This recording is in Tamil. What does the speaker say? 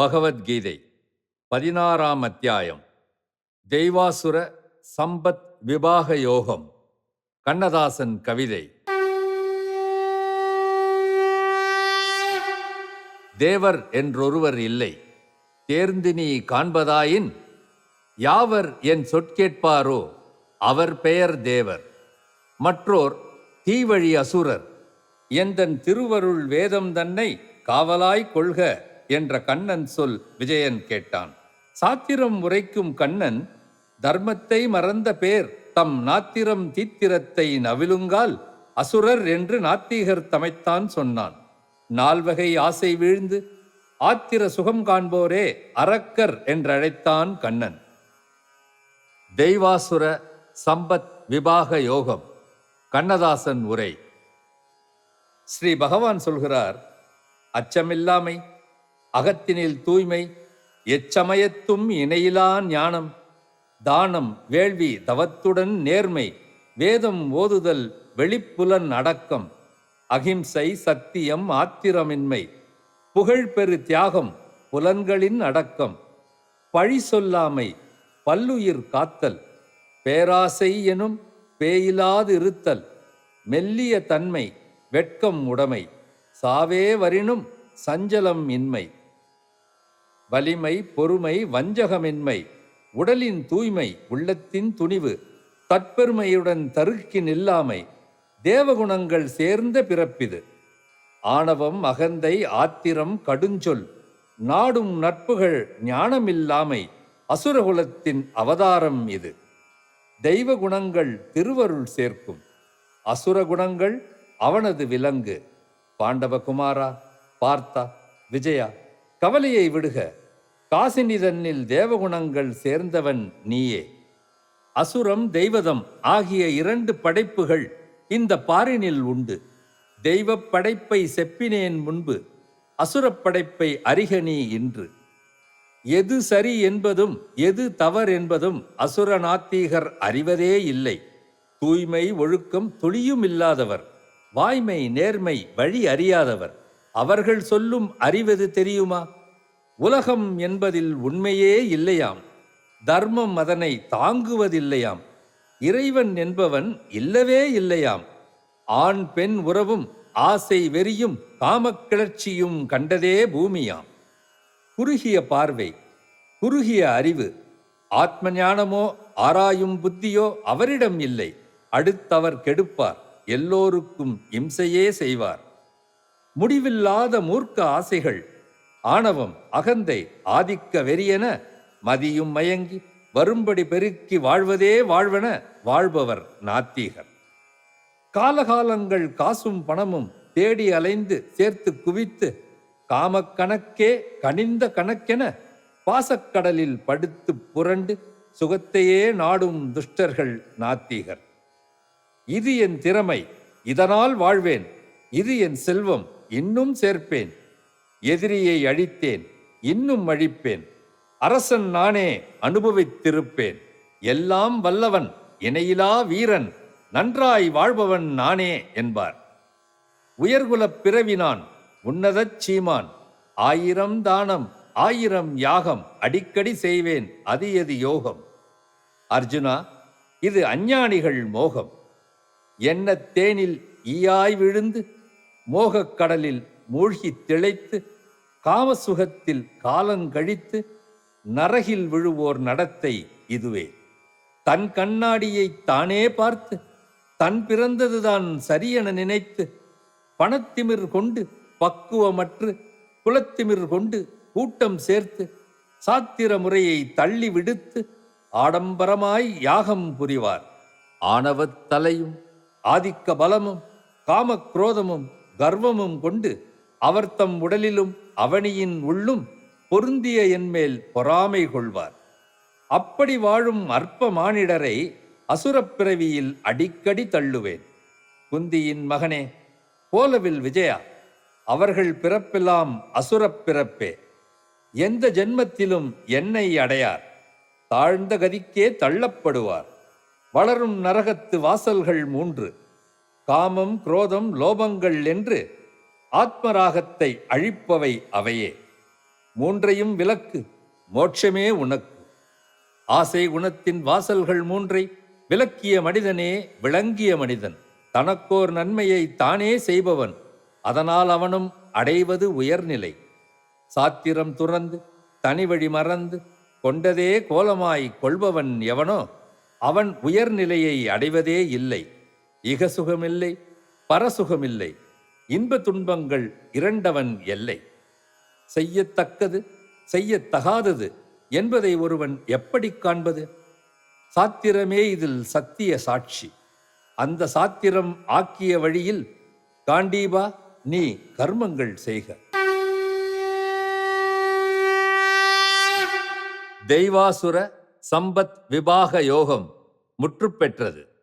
பகவத்கீதை பதினாறாம் அத்தியாயம் தெய்வாசுர சம்பத் விபாக யோகம் கண்ணதாசன் கவிதை. தேவர் என்றொருவர் இல்லை தேர்ந்து நீ காண்பதாயின் யாவர் என் சொற்கேட்பாரோ அவர் பெயர் தேவர். மற்றோர் தீவழி அசுரர் எந்தன் திருவருள் வேதம் தன்னை காவலாய் கொள்க. என்ற கண்ணன் சொல் விஜயன் கேட்டான். சாத்திரம் உரைக்கும் கண்ணன் தர்மத்தை மறந்த பேர் தம் நாத்திரம் தீத்திரத்தை நவிலுங்கால் அசுரர் என்று நாத்திகர் தமைத்தான் சொன்னான். நால்வகை ஆசை வீழ்ந்து ஆத்திர சுகம் காண்போரே அரக்கர் என்றழைத்தான் கண்ணன். தெய்வாசுர சம்பத் விபாக யோகம் கண்ணதாசன் உரை. ஸ்ரீ பகவான் சொல்கிறார் அச்சமில்லாமை அகத்தினில் தூய்மை எச்சமயத்தும் இணையிலா ஞானம். தானம் வேள்வி தவத்துடன் நேர்மை வேதம் ஓதுதல் வெளிப்புலன் அடக்கம். அகிம்சை சத்தியம் ஆத்திரமின்மை. புகழ்பெரு தியாகம் புலன்களின் அடக்கம். பழி சொல்லாமை பல்லுயிர் காத்தல். பேராசை எனும் பேயிலாதிருத்தல் மெல்லிய தன்மை வெட்கம் உடைமை. சாவே வரினும் சஞ்சலம் இன்மை. வலிமை பொறுமை வஞ்சகமின்மை உடலின் தூய்மை உள்ளத்தின் துணிவு தற்பெருமையுடன் தருக்கி நில்லாமை தேவகுணங்கள் சேர்ந்த பிறப்பிது. ஆணவம் அகந்தை ஆத்திரம் கடுஞ்சொல் நாடும் நட்புகள் ஞானமில்லாமை அசுரகுலத்தின் அவதாரம் இது. தெய்வ குணங்கள் திருவருள் சேர்க்கும். அசுர குணங்கள் அவனது விலங்கு. பாண்டவகுமாரா பார்த்தா விஜயா கவலையை விடுக. காசினிதனில் தேவகுணங்கள் சேர்ந்தவன் நீயே. அசுரம் தெய்வதம் ஆகிய இரண்டு படைப்புகள் இந்த பாரினில் உண்டு. தெய்வப் படைப்பை செப்பினேன் முன்பு அசுரப் படைப்பை அறிக நீ இன்று. எது சரி என்பதும் எது தவர் என்பதும் அசுர நாத்திகர் அறிவதே இல்லை. தூய்மை ஒழுக்கம் துளியும் இல்லாதவர். வாய்மை நேர்மை வழி அறியாதவர். அவர்கள் சொல்லும் அறிவது தெரியுமா? உலகம் என்பதில் உண்மையே இல்லையாம். தர்மம் அதனை தாங்குவதில்லையாம். இறைவன் என்பவன் இல்லவே இல்லையாம். ஆண் பெண் உறவும் ஆசை வெறியும் காமக்கிளர்ச்சியும் கண்டதே பூமியாம். குறுகிய பார்வை குறுகிய அறிவு ஆத்ம ஞானமோ ஆராயும் புத்தியோ அவரிடம் இல்லை. அடுத்தவர் கெடுப்பார் எல்லோருக்கும் இம்சையே செய்வார். முடிவில்லாத மூர்க்க ஆசைகள் ஆணவம் அகந்தை ஆதிக்க வெறியென மதியும் மயங்கி வரும்படி பெருக்கி வாழ்வதே வாழ்வென வாழ்பவர் நாத்திகர். காலகாலங்கள் காசும் பணமும் தேடி அலைந்து சேர்த்து குவித்து காமக்கணக்கே கனிந்த கணக்கென பாசக்கடலில் படுத்து புரண்டு சுகத்தையே நாடும் துஷ்டர்கள் நாத்திகர். இது என் திறமை இதனால் வாழ்வேன். இது என் செல்வம் இன்னும் சேர்ப்பேன். எதிரியை அழித்தேன் இன்னும் அழிப்பேன். அரசன் நானே அனுபவித்திருப்பேன். எல்லாம் வல்லவன் இணையிலா வீரன் நன்றாய் வாழ்பவன் நானே என்பார். உயர்குலப் பிறவி நான் உன்னதச் சீமான். ஆயிரம் தானம் ஆயிரம் யாகம் அடிக்கடி செய்வேன் அது எது யோகம்? அர்ஜுனா இது அஞ்ஞானிகள் மோகம். என்ன தேனில் ஈயாய் விழுந்து மோகக் கடலில் மூழ்கித் திளைத்து காமசுகத்தில் காலங்கழித்து நரகில் விழுவோர் நடத்தை இதுவே. தன் கண்ணாடியை தானே பார்த்து தன் பிறந்ததுதான் சரியென நினைத்து பணத்திமிர் கொண்டு பக்குவமற்று குலத்திமிர் கொண்டு கூட்டம் சேர்த்து சாத்திர முறையை தள்ளி விடுத்து ஆடம்பரமாய் யாகம் புரிவார். ஆணவத் தலையும் ஆதிக்க பலமும் காமக்ரோதமும் கர்வமும் கொண்டு அவர் தம் உடலிலும் அவனியின் உள்ளும் பொருந்திய என்மேல் பொறாமை கொள்வார். அப்படி வாழும் அற்ப மானிடரை அசுரப் பிறவியில் அடிக்கடி தள்ளுவேன். குந்தியின் மகனே போலவில் விஜயா அவர்கள் பிறப்பெல்லாம் அசுரப் பிறப்பே. எந்த ஜென்மத்திலும் என்னை அடையார். தாழ்ந்த கதிக்கே தள்ளப்படுவார். வளரும் நரகத்து வாசல்கள் மூன்று. காமம் குரோதம் லோபங்கள் என்று ஆத்மராகத்தை அழிப்பவை அவையே. மூன்றையும் விலக்கு மோட்சமே உனக்கு. ஆசை குணத்தின் வாசல்கள் மூன்றை விலக்கிய மனிதனே விளங்கிய மனிதன். தனக்கோர் நன்மையை தானே செய்பவன். அதனால் அவனும் அடைவது உயர்நிலை. சாத்திரம் துறந்து தனிவழி மறந்து கொண்டதே கோலமாய் கொள்பவன் எவனோ அவன் உயர்நிலையை அடைவதே இல்லை. இகசுகமில்லை பரசுகமில்லை. இன்ப துன்பங்கள் இரண்டவன் எல்லை. செய்யத்தக்கது செய்யத்தகாதது என்பதை ஒருவன் எப்படி காண்பது? சாத்திரமே இதில் சத்திய சாட்சி. அந்த சாத்திரம் ஆக்கிய வழியில் காண்டீபா நீ கர்மங்கள் செய்க. தெய்வாசுர சம்பத் விபாக யோகம் முற்றுப்பெற்றது